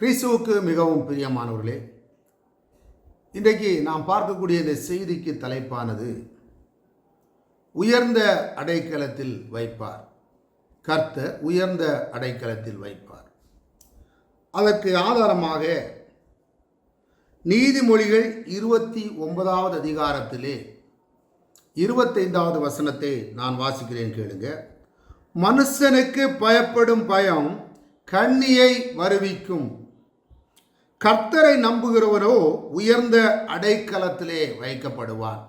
கிறிஸ்துவுக்கு மிகவும் பிரியமானவர்களே இன்றைக்கு நாம் பார்க்கக்கூடிய இந்த செய்திக்கு தலைப்பானது உயர்ந்த அடைக்கலத்தில் வைப்பார். கர்த்தர் உயர்ந்த அடைக்கலத்தில் வைப்பார். அதற்கு ஆதாரமாக நீதிமொழிகள் இருபத்தி ஒன்பதாவது அதிகாரத்திலே இருபத்தைந்தாவது வசனத்தை நான் வாசிக்கிறேன் கேளுங்க. மனுஷனுக்கு பயப்படும் பயம் கண்ணியை வருவிக்கும். கர்த்தரை நம்புகிறவரோ உயர்ந்த அடைக்கலத்திலே வைக்கப்படுவார்.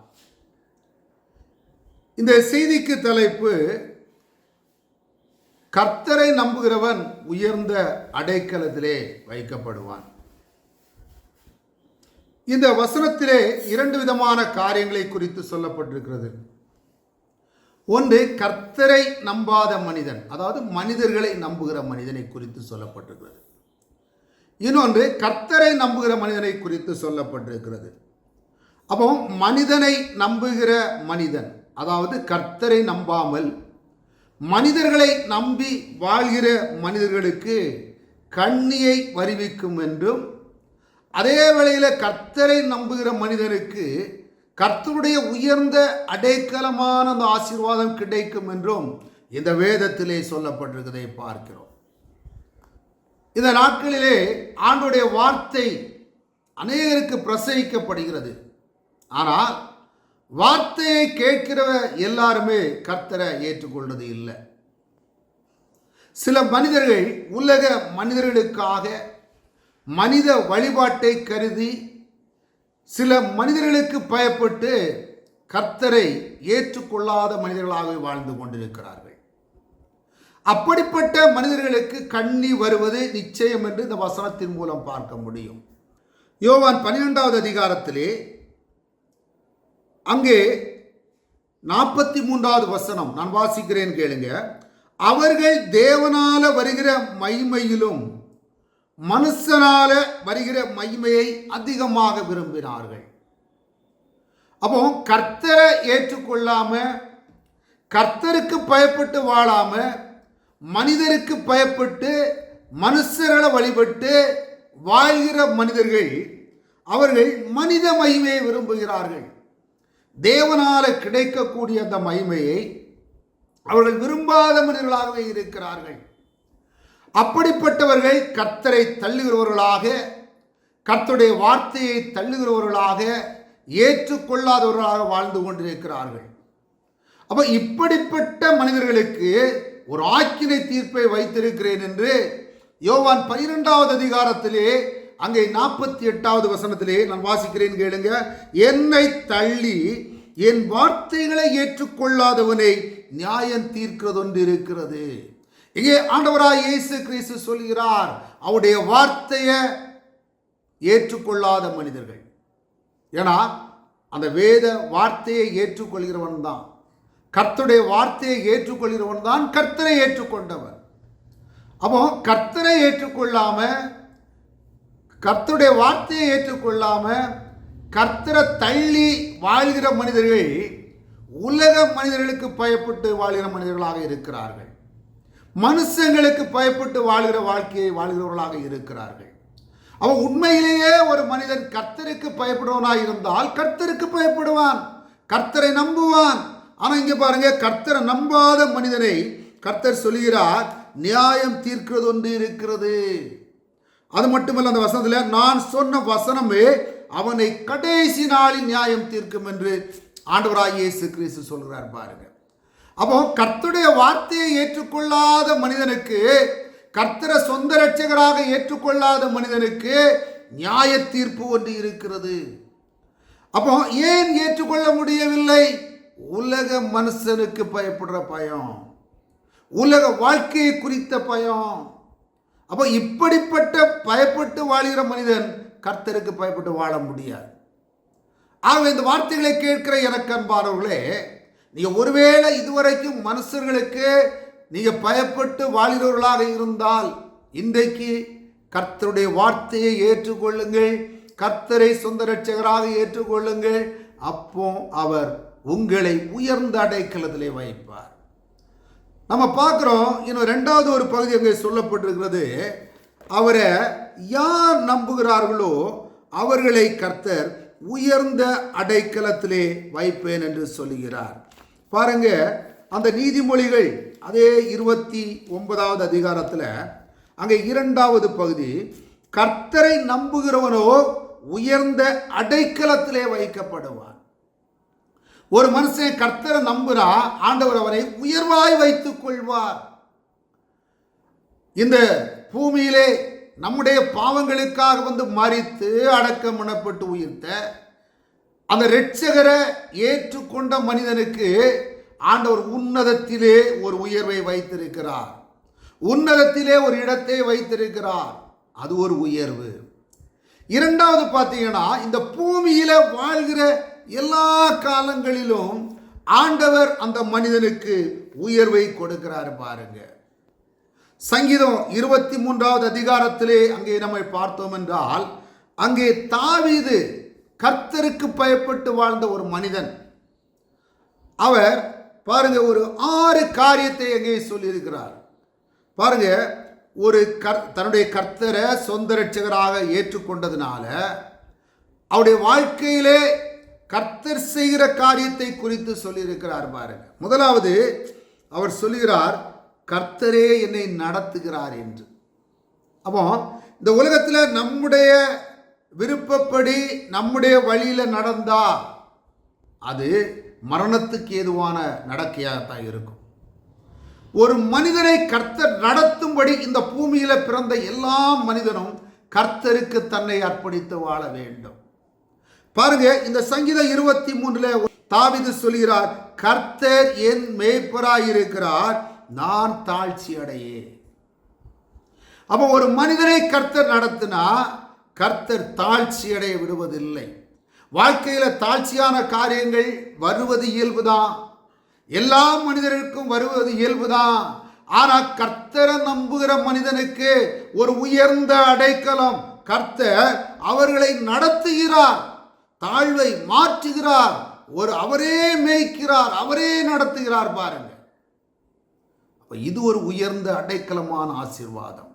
இந்த செய்திக்கு தலைப்பு கர்த்தரை நம்புகிறவன் உயர்ந்த அடைக்கலத்திலே வைக்கப்படுவான். இந்த வசனத்திலே இரண்டு விதமான காரியங்களை குறித்து சொல்லப்பட்டிருக்கிறது. ஒன்று கர்த்தரை நம்பாத மனிதன் அதாவது மனிதர்களை நம்புகிற மனிதனை குறித்து சொல்லப்பட்டிருக்கிறது. இன்னொன்று கர்த்தரை நம்புகிற மனிதனை குறித்து சொல்லப்பட்டிருக்கிறது. அப்போ மனிதனை நம்புகிற மனிதன் அதாவது கர்த்தரை நம்பாமல் மனிதர்களை நம்பி வாழ்கிற மனிதர்களுக்கு கண்ணியை வருவிக்கும் என்றும் அதே வேளையில் கர்த்தரை நம்புகிற மனிதனுக்கு கர்த்தருடைய உயர்ந்த அடைக்கலமான அந்த ஆசீர்வாதம் கிடைக்கும் என்றும் இந்த வேதத்திலே சொல்லப்பட்டிருக்கதை பார்க்கிறோம். இந்த நாட்களிலே ஆண்டுடைய வார்த்தை அநேகருக்கு பிரசவிக்கப்படுகிறது ஆனால் வார்த்தையை கேட்கிற எல்லாருமே கர்த்தரை ஏற்றுக்கொள்வது இல்லை. சில மனிதர்கள் உலக மனிதர்களுக்காக மனித வழிபாட்டை கருதி சில மனிதர்களுக்கு பயப்பட்டு கர்த்தரை ஏற்றுக்கொள்ளாத மனிதர்களாகவே வாழ்ந்து கொண்டிருக்கிறார்கள். அப்படிப்பட்ட மனிதர்களுக்கு கண்ணி வருவது நிச்சயம் என்று இந்த வசனத்தின் மூலம் பார்க்க முடியும். யோவான் பன்னிரெண்டாவது அதிகாரத்திலே அங்கே நாற்பத்தி மூன்றாவது வசனம் நான் வாசிக்கிறேன் கேளுங்க. அவர்கள் தேவனால வருகிற மைமையிலும் மனுஷனால வருகிற மைமையை அதிகமாக விரும்பினார்கள். அப்போ கர்த்தரை ஏற்றுக்கொள்ளாம கர்த்தருக்கு பயப்பட்டு வாழாம மனிதருக்கு பயப்பட்டு மனுஷர்களை வழிபட்டு வாழ்கிற மனிதர்கள் அவர்கள் மனித மகிமையை விரும்புகிறார்கள். தேவனால கிடைக்கக்கூடிய அந்த மகிமையை அவர்கள் விரும்பாத மனிதர்களாகவே இருக்கிறார்கள். அப்படிப்பட்டவர்கள் கர்த்தரை தள்ளுகிறவர்களாக கர்த்தருடைய வார்த்தையை தள்ளுகிறவர்களாக ஏற்றுக்கொள்ளாதவர்களாக வாழ்ந்து கொண்டிருக்கிறார்கள். அப்போ இப்படிப்பட்ட மனிதர்களுக்கு ஒரு ஆக்கினை தீர்ப்பை வைத்திருக்கிறேன் என்று யோவான் பனிரெண்டாவது அதிகாரத்திலே அங்கே நாற்பத்தி எட்டாவது வசனத்திலே நான் வாசிக்கிறேன் கேளுங்க. என்னை தள்ளி என் வார்த்தைகளை ஏற்றுக்கொள்ளாதவனை நியாயம் தீர்க்கிறதொன்று இருக்கிறது. இங்கே ஆண்டவராய் இயேசு கிறிஸ்து சொல்கிறார் அவருடைய வார்த்தையை ஏற்றுக்கொள்ளாத மனிதர்கள். ஏன்னா அந்த வேத வார்த்தையை ஏற்றுக்கொள்கிறவன் தான் கர்த்தருடைய வார்த்தையை ஏற்றுக்கொள்கிறவன் தான் கர்த்தரை ஏற்றுக்கொண்டவன். அப்போ கர்த்தரை ஏற்றுக்கொள்ளாம கர்த்தருடைய வார்த்தையை ஏற்றுக்கொள்ளாம கர்த்தரை தள்ளி வாழ்கிற மனிதர்கள் உலக மனிதர்களுக்கு பயப்பட்டு வாழ்கிற மனிதர்களாக இருக்கிறார்கள். மனுஷங்களுக்கு பயப்பட்டு வாழ்கிற வாழ்க்கையை வாழ்கிறவர்களாக இருக்கிறார்கள். அவன் உண்மையிலேயே ஒரு மனிதன் கர்த்தருக்கு பயப்படுவனாக இருந்தால் கர்த்தருக்கு பயப்படுவான். கர்த்தரை நம்புவான். ஆனால் இங்கே பாருங்க கர்த்தரை நம்பாத மனிதனை கர்த்தர் சொல்கிறார் நியாயம் தீர்க்கிறது ஒன்று இருக்கிறது. அது மட்டுமல்ல அந்த வசனத்தில் நான் சொன்ன வசனமே அவனை கடைசி நாளில் நியாயம் தீர்க்கும் என்று ஆண்டவராக இயேசு கிறிஸ்து சொல்கிறார் பாருங்க. அப்போ கர்த்தருடைய வார்த்தையை ஏற்றுக்கொள்ளாத மனிதனுக்கு கர்த்தரை சொந்த ரட்சகராக ஏற்றுக்கொள்ளாத மனிதனுக்கு நியாய தீர்ப்பு ஒன்று இருக்கிறது. அப்போ ஏன் ஏற்றுக்கொள்ள முடியவில்லை? உலக மனுஷனுக்கு பயப்படுற பயம். உலக வாழ்க்கையை குறித்த பயம். அப்போ இப்படிப்பட்ட பயப்பட்டு வாழ்கிற மனிதன் கர்த்தருக்கு பயப்பட்டு வாழ முடியாது. ஆகவே இந்த வார்த்தைகளை கேட்கிற எனக்கன்பானவர்களே நீங்கள் ஒருவேளை இதுவரைக்கும் மனுஷர்களுக்கு நீங்கள் பயப்பட்டு வாழ்கிறவர்களாக இருந்தால் இன்றைக்கு கர்த்தருடைய வார்த்தையை ஏற்றுக்கொள்ளுங்கள் கர்த்தரை சொந்த ரட்சகராக ஏற்றுக்கொள்ளுங்கள். அப்போ அவர் உங்களை உயர்ந்த அடைக்கலத்திலே வைப்பார். நம்ம பார்க்குறோம் இன்னும் ரெண்டாவது ஒரு பகுதி அங்கே சொல்லப்பட்டிருக்கிறது. அவரை யார் நம்புகிறார்களோ அவர்களை கர்த்தர் உயர்ந்த அடைக்கலத்திலே வைப்பேன் என்று சொல்லுகிறார். பாருங்க அந்த நீதிமொழிகள் அதே இருபத்தி ஒன்பதாவது அதிகாரத்தில் அங்கே இரண்டாவது பகுதி கர்த்தரை நம்புகிறவனோ உயர்ந்த அடைக்கலத்திலே வைக்கப்படுவான். ஒரு மனுஷன் கர்த்தரை நம்புகிறா ஆண்டவர் அவரை உயர்வாய் வைத்துக் கொள்வார் இந்த பூமியிலே நம்முடைய பாவங்களுக்காக வந்து மறித்து அடக்கம் பண்ணப்பட்டு உயிர்த்த அந்த ரட்சகரை ஏற்றுக்கொண்ட மனிதனுக்கு ஆண்டவர் உன்னதத்திலே ஒரு உயர்வை வைத்திருக்கிறார். உன்னதத்திலே ஒரு இடத்தை வைத்திருக்கிறார். அது ஒரு உயர்வு. இரண்டாவது பார்த்தீங்கன்னா இந்த பூமியில் வாழ்கிற எல்லா காலங்களிலும் ஆண்டவர் அந்த மனிதனுக்கு உயர்வை கொடுக்கிறார் பாருங்க. சங்கீதம் இருபத்தி மூன்றாவது அதிகாரத்திலே அங்கே நம்மை பார்த்தோம் என்றால் அங்கே தாவீது கர்த்தருக்கு பயப்பட்டு வாழ்ந்த ஒரு மனிதன். அவர் பாருங்க ஒரு ஆறு காரியத்தை எங்கே சொல்லியிருக்கிறார். பாருங்க ஒரு கர் தன்னுடைய கர்த்தரை சொந்த ரட்சகராக ஏற்றுக்கொண்டதுனால அவருடைய வாழ்க்கையிலே கர்த்தர் செய்கிற காரியத்தை குறித்து சொல்லியிருக்கிறார் பாருங்க. முதலாவது அவர் சொல்லுகிறார் கர்த்தரே என்னை நடத்துகிறார் என்று. அப்போ இந்த உலகத்தில் நம்முடைய விருப்பப்படி நம்முடைய வழியில் நடந்தா அது மரணத்துக்கு ஏதுவான நடக்கையாகத்தான் இருக்கும். ஒரு மனிதனை கர்த்தர் நடத்தும்படி இந்த பூமியில் பிறந்த எல்லா மனிதனும் கர்த்தருக்கு தன்னை அர்ப்பணித்து வாழ வேண்டும். பாருங்க இந்த சங்கீதம் இருபத்தி மூன்றுல தாவிது சொல்கிறார் கர்த்தர் என் மேய்ப்பராயிருக்கிறார் நான் தாழ்ச்சி அடையே அப்போ ஒரு மனிதனை கர்த்தர் நடத்தினா கர்த்தர் தாழ்ச்சி அடைய விடுவதில்லை. வாழ்க்கையில் தாழ்ச்சியான காரியங்கள் வருவது இயல்புதான். எல்லா மனிதருக்கும் வருவது இயல்புதான். ஆனால் கர்த்தரை நம்புகிற மனிதனுக்கு ஒரு உயர்ந்த அடைக்கலம் கர்த்தர் அவர்களை நடத்துகிறார். தாழ்வை மாற்றுகிறார். ஒரு அவரே மேய்க்கிறார் அவரே நடத்துகிறார் பாருங்க. இது ஒரு உயர்ந்த அடைக்கலமான ஆசீர்வாதம்.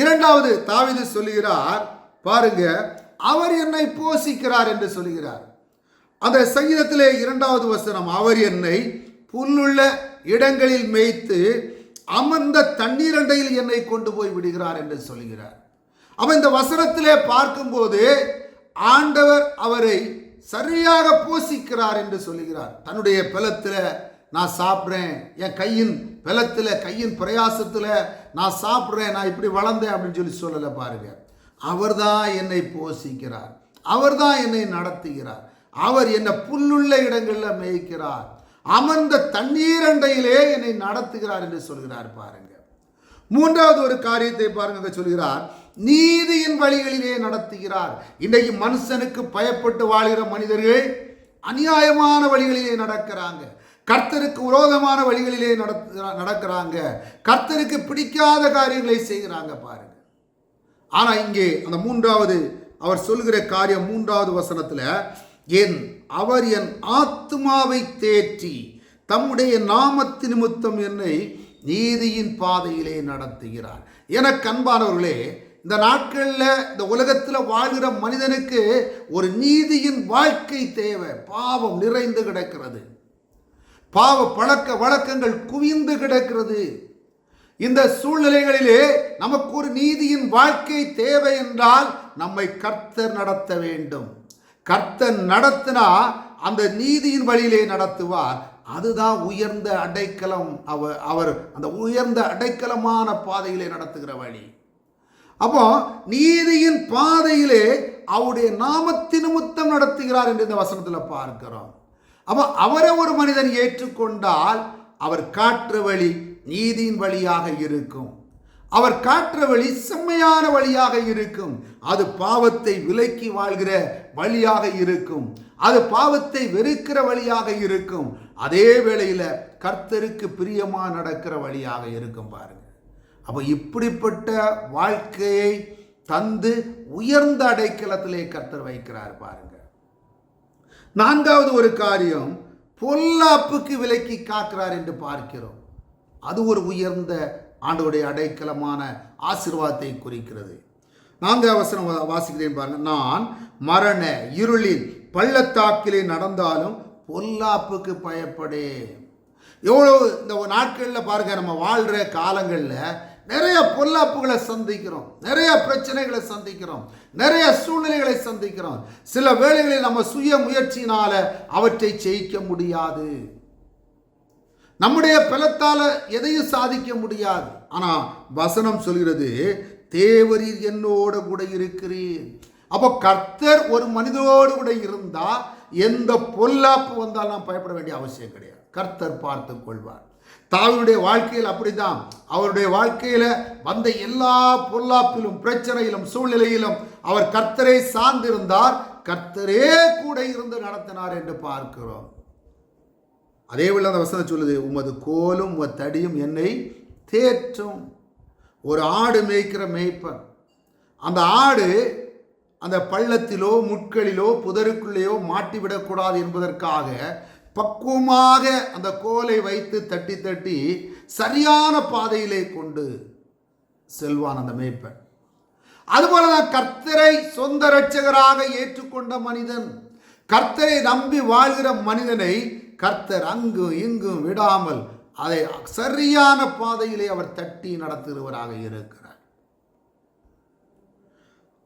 இரண்டாவது தாவிது சொல்லுகிறார் பாருங்க அவர் என்னை போஷிக்கிறார் என்று சொல்லுகிறார். அந்த சங்கீதத்திலே இரண்டாவது வசனம் அவர் என்னை புல்லுள்ள இடங்களில் மேய்த்து அமர்ந்த தண்ணீரண்டையில் என்னை கொண்டு போய் விடுகிறார் என்று சொல்கிறார் அவன் இந்த வசனத்திலே பார்க்கும்போது ஆண்டவர் அவரை சரியாக போஷிக்கிறார் என்று சொல்லுகிறார். தன்னுடைய பலத்தில் நான் சாப்பிட்றேன். என் கையின் பலத்தில் கையின் பிரயாசத்தில் நான் சாப்பிட்றேன். நான் இப்படி வளர்ந்தேன் அப்படின்னு சொல்லி சொல்லலை பாருங்க. அவர்தான் என்னை போஷிக்கிறார். அவர்தான் என்னை நடத்துகிறார். அவர் என்னை புல்லுள்ள இடங்களில் மேய்க்கிறார். அமர்ந்த தண்ணீரண்டையிலே என்னை நடத்துகிறார் என்று சொல்கிறார் பாருங்க. மூன்றாவது ஒரு காரியத்தை பாருங்க சொல்கிறார். நீதியின் வழிகளிலே நடத்துகிறார். இன்றைக்கு மனுஷனுக்கு பயப்பட்டு வாழ்கிற மனிதர்கள் அநியாயமான வழிகளிலே நடக்கிறாங்க. கர்த்தருக்கு விரோதமான வழிகளிலே நடக்கிறாங்க. கர்த்தருக்கு பிடிக்காத காரியங்களை செய்கிறாங்க பாருங்க. ஆனால் இங்கே அந்த மூன்றாவது அவர் சொல்கிற காரியம் மூன்றாவது வசனத்தில் என் அவர் என் ஆத்மாவை தேற்றி தம்முடைய நாமத்து நிமித்தம் என்னை நீதியின் பாதையிலே நடத்துகிறார். என கண்பானவர்களே இந்த நாட்களில் இந்த உலகத்தில் வாழ்கிற மனிதனுக்கு ஒரு நீதியின் வாழ்க்கை தேவை. பாவம் நிறைந்து கிடக்கிறது. பாவ பழக்க வழக்கங்கள் குவிந்து கிடக்கிறது. இந்த சூழ்நிலைகளிலே நமக்கு ஒரு நீதியின் வாழ்க்கை தேவை என்றால் நம்மை கர்த்தர் நடத்த வேண்டும். கர்த்தர் நடத்தினா அந்த நீதியின் வழியிலே நடத்துவார். அதுதான் உயர்ந்த அடைக்கலம். அவர் அவர் அந்த உயர்ந்த அடைக்கலமான பாதையிலே நடத்துகிற வழி. அப்போ நீதியின் பாதையிலே அவருடைய நாமத்தி நிமித்தம் நடத்துகிறார் என்று இந்த வசனத்தில் பார்க்கிறோம். அப்போ அவரை ஒரு மனிதன் ஏற்றுக்கொண்டால் அவர் காற்று வழி நீதியின் வழியாக இருக்கும். அவர் காற்று வழி செம்மையான வழியாக இருக்கும். அது பாவத்தை விலக்கி வாழ்கிற வழியாக இருக்கும். அது பாவத்தை வெறுக்கிற வழியாக இருக்கும். அதே வேளையில் கர்த்தருக்கு பிரியமாக நடக்கிற வழியாக இருக்கும் பாருங்க. அப்போ இப்படிப்பட்ட வாழ்க்கையை தந்து உயர்ந்த அடைக்கலத்திலே கர்த்தர் வைக்கிறார் பாருங்க. நான்காவது ஒரு காரியம் பொல்லாப்புக்கு விலக்கி காக்கிறார் என்று பார்க்கிறோம். அது ஒரு உயர்ந்த ஆண்டோடைய அடைக்கலமான ஆசிர்வாதத்தை குறிக்கிறது. நான்கு அவசரம் வா- வாசிக்கிறேன் பாருங்க. நான் மரண இருளின் பள்ளத்தாக்கிலே நடந்தாலும் பொல்லாப்புக்கு பயப்படேன். எவ்வளோ இந்த நாட்களில் பாருங்க நம்ம வாழ்கிற காலங்களில் நிறைய பொல்லாப்புகளை சந்திக்கிறோம். நிறைய பிரச்சனைகளை சந்திக்கிறோம். நிறைய சூழ்நிலைகளை சந்திக்கிறோம். சில வேளைகளில் நம்ம சுய முயற்சியினால அவற்றை ஜெயிக்க முடியாது. நம்முடைய பலத்தால எதையும் சாதிக்க முடியாது. ஆனா வசனம் சொல்கிறது தேவரீர் என்னோட கூட இருக்கிறீர். அப்போ கர்த்தர் ஒரு மனிதனோடு கூட இருந்தால் எந்த பொல்லாப்பு வந்தாலும் பயப்பட வேண்டிய அவசியம் கிடையாது. கர்த்தர் பார்த்து கொள்வார். தாவினுடைய வாழ்க்கையில் அப்படிதான் அவருடைய வாழ்க்கையில் வந்த எல்லா பொல்லாப்பிலும் பிரச்சனையிலும் சூழ்நிலையிலும் அவர் கர்த்தரை சார்ந்திருந்தார். கர்த்தரே கூட இருந்து நடத்தினார் என்று பார்க்கிறோம். அதே போல அந்த வசனம் சொல்லுது உமது கோலும் உமது தடியும் என்னை தேற்றும். ஒரு ஆடு மேய்க்கிற மேய்ப்பன். அந்த ஆடு அந்த பள்ளத்திலோ முட்களிலோ புதருக்குள்ளேயோ மாட்டிவிடக்கூடாது என்பதற்காக பக்குவமாக அந்த கோலை வைத்து தட்டி தட்டி சரியான பாதையிலே கொண்டு செல்வான் அந்த மேய்ப்பன். அதுபோலதான் கர்த்தரை சொந்த ரட்சகராக ஏற்றுக்கொண்ட மனிதன் கர்த்தரை நம்பி வாழ்கிற மனிதனை கர்த்தர் அங்கும் இங்கும் விடாமல் அதை சரியான பாதையிலே அவர் தட்டி நடத்துகிறவராக இருக்கிறார்.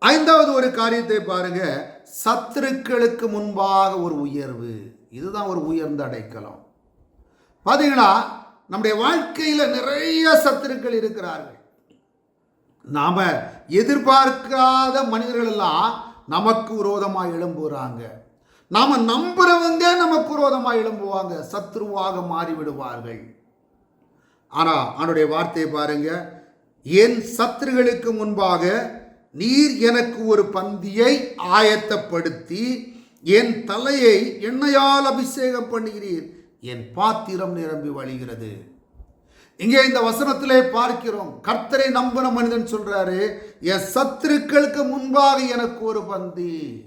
ஐந்தாவது ஒரு காரியத்தை பாருங்க சத்துருக்களுக்கு முன்பாக ஒரு உயர்வு. இதுதான் ஒரு உயர்ந்த அடைக்கலம். பார்த்தீங்கன்னா நம்முடைய வாழ்க்கையில் நிறைய சத்துருக்கள் இருக்கிறார்கள். நாம் எதிர்பார்க்காத மனிதர்கள் எல்லாம் நமக்கு விரோதமாக எழும்புகிறாங்க நாம் நம்புறவங்க நமக்கு விரோதமாக எழும்புவாங்க. சத்ருவாக மாறிவிடுவார்கள். ஆனால் அவனுடைய வார்த்தையை பாருங்க. என் சத்துருகளுக்கு முன்பாக நீர் எனக்கு ஒரு பந்தியை ஆயத்தப்படுத்தி என் தலையை எண்ணெயால் அபிஷேகம் பண்ணுகிறீர். என் பாத்திரம் நிரம்பி வழிகிறது. இங்கே இந்த வசனத்திலே பார்க்கிறோம். கர்த்தரை நம்பின மனிதன் சொல்றாரு என் சத்துருக்களுக்கு முன்பாக எனக்கு ஒரு பந்தி.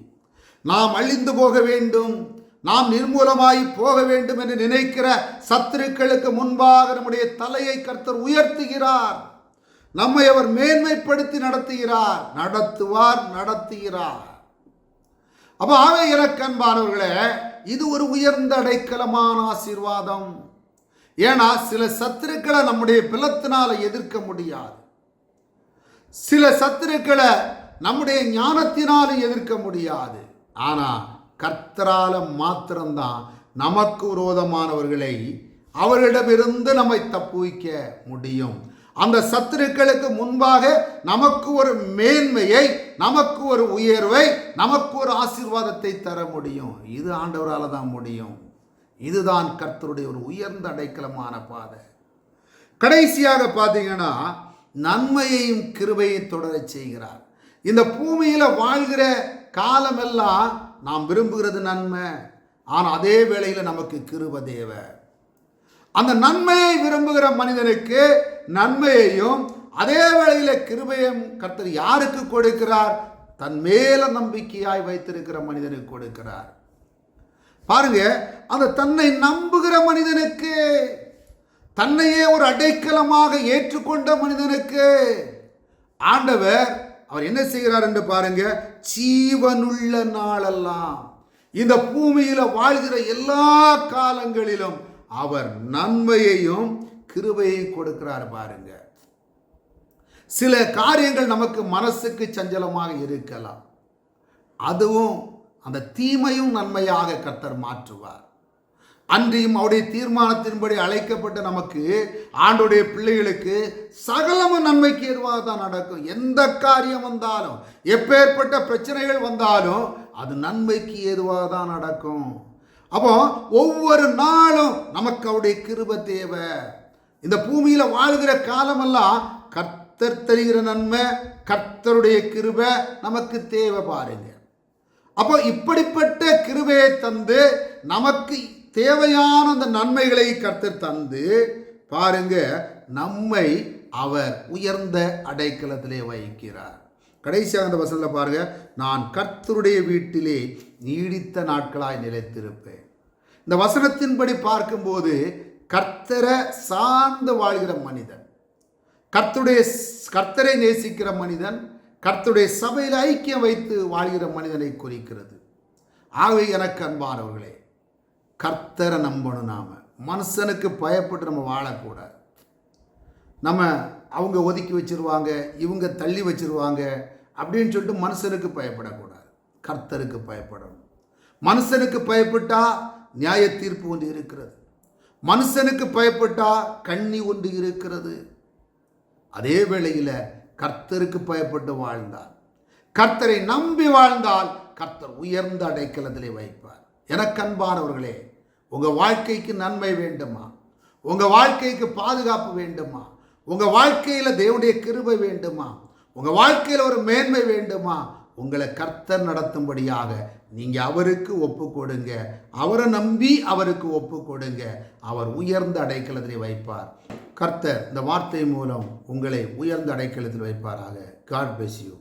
நாம் அழிந்து போக வேண்டும். நாம் நிர்மூலமாய் போக வேண்டும் என்று நினைக்கிற சத்துருக்களுக்கு முன்பாக நம்முடைய தலையை கர்த்தர் உயர்த்துகிறார். நம்மை அவர் மேன்மைப்படுத்தி நடத்துகிறார். நடத்துவார் நடத்துகிறார். அப்போ ஆவே இறக்கன்பானவர்களே இது ஒரு உயர்ந்த அடைக்கலமான ஆசீர்வாதம். ஏன்னா சில சத்துருக்களை நம்முடைய பிளத்தினால எதிர்க்க முடியாது. சில சத்துருக்களை நம்முடைய ஞானத்தினாலும் எதிர்க்க முடியாது. ஆனால் கர்த்தரால மாத்திரம்தான் நமக்கு விரோதமானவர்களை அவர்களிடமிருந்து நம்மை தப்புவிக்க முடியும். அந்த சத்துருக்களுக்கு முன்பாக நமக்கு ஒரு மேன்மையை நமக்கு ஒரு உயர்வை நமக்கு ஒரு ஆசீர்வாதத்தை தர முடியும். இது ஆண்டவரால் தான் முடியும். இதுதான் கர்த்தருடைய ஒரு உயர்ந்த அடைக்கலமான பாதை. கடைசியாக பார்த்தீங்கன்னா நன்மையையும் கிருபையும் தொடரச் செய்கிறார். இந்த பூமியில் வாழ்கிற காலமெல்லாம் நாம் விரும்புகிறது நன்மை. ஆனால் அதே வேளையில் நமக்கு கிருப தேவை. அந்த நன்மையை விரும்புகிற மனிதனுக்கு நன்மையையும் அதே வேளையில் கிருபையும் கர்த்தர் யாருக்கு கொடுக்கிறார்? தன் மேல நம்பிக்கையாய் வைத்திருக்கிற மனிதனுக்கு கொடுக்கிறார். பாருங்க அந்த தன்னை நம்புகிற மனிதனுக்கு தன்னையே ஒரு அடைக்கலமாக ஏற்றுக்கொண்ட மனிதனுக்கு ஆண்டவர் அவர் என்ன செய்கிறார் என்று பாருங்க ஜீவனுள்ள நாளெல்லாம் இந்த பூமியில் வாழ்கிற எல்லா காலங்களிலும் அவர் நன்மையையும் கிருபையையும் கொடுக்கிறார் பாருங்க. சில காரியங்கள் நமக்கு மனசுக்கு சஞ்சலமாக இருக்கலாம். அதுவும் அந்த தீமையும் நன்மையாக கர்த்தர் மாற்றுவார். அன்றியும் அவருடைய தீர்மானத்தின்படி அழைக்கப்பட்ட நமக்கு ஆண்டுடைய பிள்ளைகளுக்கு சகலமும் நன்மைக்கு ஏதுவாக தான் நடக்கும். எந்த காரியம் வந்தாலும் எப்பேற்பட்ட பிரச்சனைகள் வந்தாலும் அது நன்மைக்கு ஏதுவாக தான் நடக்கும். அப்போ ஒவ்வொரு நாளும் நமக்கு அவருடைய கிருப தேவை. இந்த பூமியில் வாழ்கிற காலமெல்லாம் கர்த்தர் தருகிற நன்மை கர்த்தருடைய கிருப நமக்கு தேவை பாருங்க. அப்போ இப்படிப்பட்ட கிருபையை தந்து நமக்கு தேவையான அந்த நன்மைகளை கர்த்தர் தந்து பாருங்க நம்மை அவர் உயர்ந்த அடைக்கலத்திலே வைக்கிறார். கடைசியாக அந்த வசனத்தில் பாருங்க நான் கர்த்தருடைய வீட்டிலே நீடித்த நாட்களாய் நிலைத்திருப்பேன். இந்த வசனத்தின்படி பார்க்கும்போது கர்த்தரை சார்ந்து வாழ்கிற மனிதன் கர்த்துடைய கர்த்தரை நேசிக்கிற மனிதன் கர்த்துடைய சபையில் ஐக்கியம் வைத்து வாழ்கிற மனிதனை குறிக்கிறது. ஆகவே எனக்கு அன்பானவர்களே கர்த்தரை நம்பணும் நாம. மனுஷனுக்கு பயப்பட்டு நம்ம வாழக்கூடாது. நம்ம அவங்க ஒதுக்கி வச்சிருவாங்க இவங்க தள்ளி வச்சிருவாங்க அப்படின்னு சொல்லிட்டு மனுஷனுக்கு பயப்படக்கூடாது. கர்த்தருக்கு பயப்படணும். மனுஷனுக்கு பயப்பட்டா நியாய தீர்ப்பு ஒன்று இருக்கிறது. மனுஷனுக்கு பயப்பட்டா கண்ணி ஒன்று இருக்கிறது. அதே வேளையில் கர்த்தருக்கு பயப்பட்டு வாழ்ந்தார். கர்த்தரை நம்பி வாழ்ந்தால் கர்த்தர் உயர்ந்த அடைக்கலத்திலே வைப்பார். எனக்கன்பானவர்களே உங்கள் வாழ்க்கைக்கு நன்மை வேண்டுமா? உங்கள் வாழ்க்கைக்கு பாதுகாப்பு வேண்டுமா? உங்கள் வாழ்க்கையில் தேவனுடைய கிருபை வேண்டுமா? உங்கள் வாழ்க்கையில் ஒரு மேன்மை வேண்டுமா? உங்களை கர்த்தர் நடத்தும்படியாக நீங்கள் அவருக்கு ஒப்பு கொடுங்க அவரை நம்பி அவருக்கு ஒப்பு கொடுங்க அவர் உயர்ந்த அடைக்கலத்திலே வைப்பார். கர்த்தர் இந்த வார்த்தை மூலம் உங்களை உயர்ந்த அடைக்கலத்தில் வைப்பாராக. காட் பெஸ்யூ